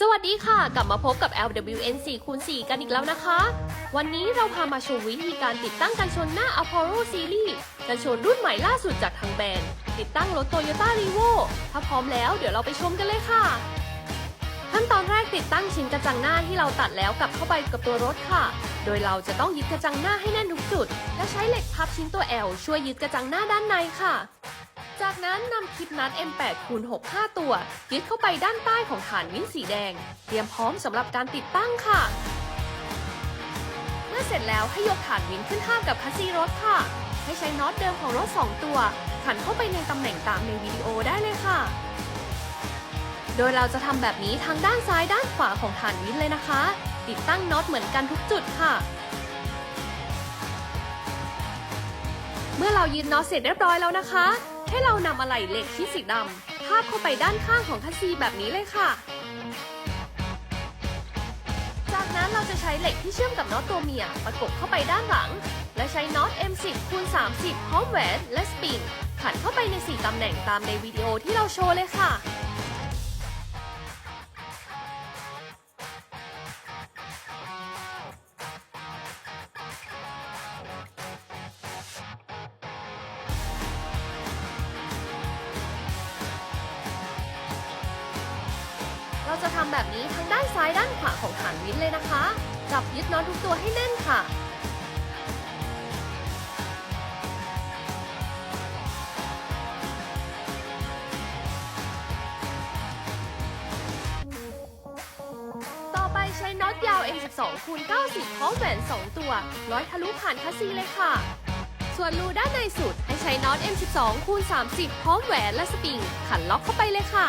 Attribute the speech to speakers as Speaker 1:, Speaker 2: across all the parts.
Speaker 1: สวัสดีค่ะ กลับมาพบกับ LWN 4 คูณ4กันอีกแล้วนะคะ วันนี้เราพามาชมวิธีการติดตั้งกันชนหน้า Apollo Series กันชนรุ่นใหม่ล่าสุดจากทางแบรนด์ ติดตั้งรถ Toyota r e v o ถ้าพร้อมแล้วเดี๋ยวเราไปชมกันเลยค่ะ ขั้นตอนแรกติดตั้งชิ้นกระจังหน้าที่เราตัดแล้วกลับเข้าไปกับตัวรถค่ะ โดยเราจะต้องยึดกระจังหน้าให้แน่นทุกจุด และใช้เหล็กพับชิ้นตัว L ช่วยยึดกระจังหน้าด้านในค่ะ จากนั้นนำคลิปนัด M8 คูณ6 5 ตัว ยึดเข้าไปด้านใต้ของฐานวินสีแดง เตรียมพร้อมสำหรับการติดตั้งค่ะ เมื่อเสร็จแล้วให้ยกฐานวินขึ้นทาบกับคัสซีรถค่ะ ให้ใช้น็อตเดิมของรถ 2 ตัว ขันเข้าไปในตำแหน่งตามในวิดีโอได้เลยค่ะ โดยเราจะทำแบบนี้ทั้งด้านซ้ายด้านขวาของฐานวินเลยนะคะ ติดตั้งน็อตเหมือนกันทุกจุดค่ะเมื่อเรายืนน็อตเสร็จเรียบร้อยแล้วนะคะ ให้เรานำอะไหล่เหล็กที่สีดำทาบเข้าไปด้านข้างของคัสซีแบบนี้เลยค่ะ จากนั้นเราจะใช้เหล็กที่เชื่อมกับน็อตตัวเมียประกบเข้าไปด้านหลัง และใช้น็อต M10 คูณ30พร้อมแหวนและสปริงขันเข้าไปใน 4ตำแหน่งตามในวิดีโอที่เราโชว์เลยค่ะ จะทำแบบนี้ทั้งด้านซ้ายด้านขวาของฐานวินเลยนะคะ จับยึดน็อตทุกตัวให้แน่นค่ะ ต่อไปใช้น็อตยาว M12 คูณ90พร้อมแหวน 2 ตัว ร้อยทะลุผ่านคัสซีเลยค่ะ ส่วนรูด้านในสุดให้ใช้น็อต M12 คูณ30พร้อมแหวนและสปริง ขันล็อกเข้าไปเลยค่ะ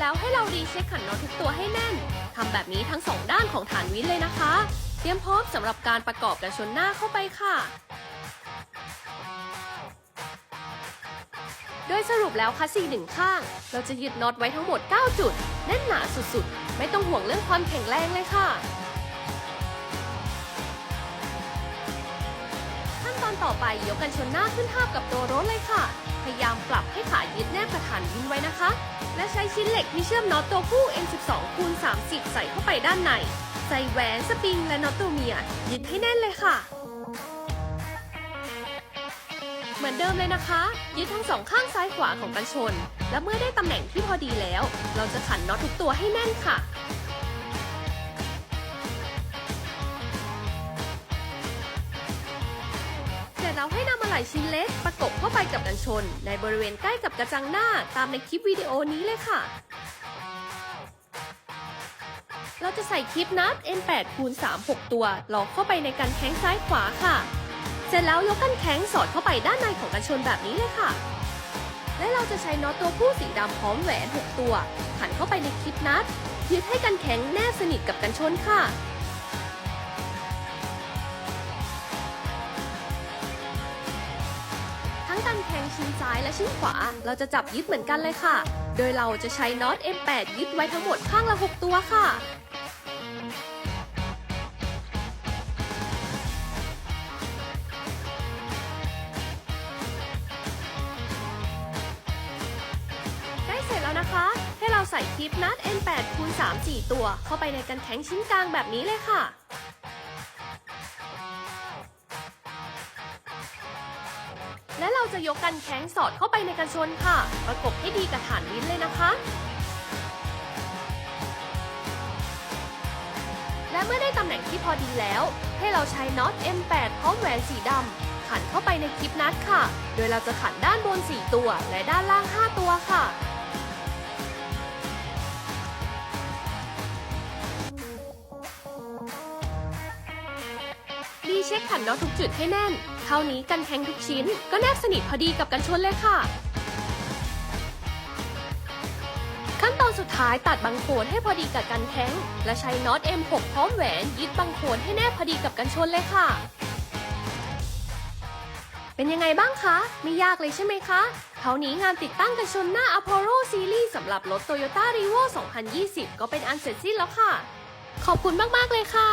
Speaker 1: แล้วให้เรารีเช็คขันน็อตทุกตัวให้แน่นทำแบบนี้ทั้งสองด้านของฐานวินเลยนะคะ เตรียมพร้อมสำหรับการประกอบกันชนหน้าเข้าไปค่ะ โดยสรุปแล้วคัสซีหนึ่งข้าง เราจะยึดน็อตไว้ทั้งหมด 9 จุด แน่นหนาสุดๆ ไม่ต้องห่วงเรื่องความแข็งแรงเลยค่ะขั้นตอนต่อไปยกกันชนหน้าขึ้นทาบกับตัวรถเลยค่ะ พยายามปรับให้ขายึดแนบกระฐานวินไว้นะคะ และใช้ชิ้นเหล็กที่เชื่อมน็อตตัวผู้ M12 คูณ30 ใส่เข้าไปด้านใน ใส่แหวนสปริงและน็อตตัวเมียยึดให้แน่นเลยค่ะ เหมือนเดิมเลยนะคะ ยึดทั้งสองข้างซ้ายขวาของกันชน และเมื่อได้ตำแหน่งที่พอดีแล้ว เราจะขันน็อตทุกตัวให้แน่นค่ะเสร็จแล้วให้นำ ส่ชิ้นเล็กประกบเข้าไปกับกันชน ในบริเวณใกล้กับกระจังหน้าตามในคลิปวิดีโอนี้เลยค่ะ เราจะใส่คลิปนัด N8 คูณ3 6 ตัวล็อกเข้าไปในกันแข้งซ้ายขวาค่ะ เสร็จแล้วยกกันแข้งสอดเข้าไปด้านในของกันชนแบบนี้เลยค่ะ และเราจะใช้น็อตตัวผู้สีดำพร้อมแหวน 6 ตัว ขันเข้าไปในคลิปนัดยึดให้กันแข็งแนบสนิทกับกันชนค่ะ งกันแข็งชิ้นซ้ายและชิ้นขวา เราจะจับยึดเหมือนกันเลยค่ะ โดยเราจะใช้น็อต M8 ยึดไว้ทั้งหมดข้างละ 6 ตัวค่ะใกล้เสร็จแล้วนะคะ ให้เราใส่คลิปนัด N8 คูณ3 4 ตัวเข้าไปในกันแข็งชิ้นกลางแบบนี้เลยค่ะ เราจะยกกันแข้งสอดเข้าไปในกันชนค่ะ ประกบให้ดีกับฐานวินเลยนะคะ และเมื่อได้ตำแหน่งที่พอดีแล้ว ให้เราใช้น็อต M8 พร้อมแหวนสีดำขันเข้าไปในคลิปนัดค่ะ โดยเราจะขันด้านบน 4 ตัว และด้านล่าง 5 ตัวค่ะรีเช็คขันน็อตทุกจุดให้แน่น เท่านี้กันแข็งทุกชิ้น ก็แนบสนิทพอดีกับกันชนเลยค่ะ ขั้นตอนสุดท้ายตัดบังโคนให้พอดีกับกันแข็งและใช้น็อต M6 พร้อมแหวนยึดบังโคนให้แนบพอดีกับกันชนเลยค่ะ เป็นยังไงบ้างคะ ไม่ยากเลยใช่ไหมคะเท่านี้งานติดตั้งกันชนหน้า Apollo Series สำหรับรถ Toyota r e v o 2020 ก็เป็นอันเสร็จสิ้นแล้วค่ะ ขอบคุณมาก ๆ เลยค่ะ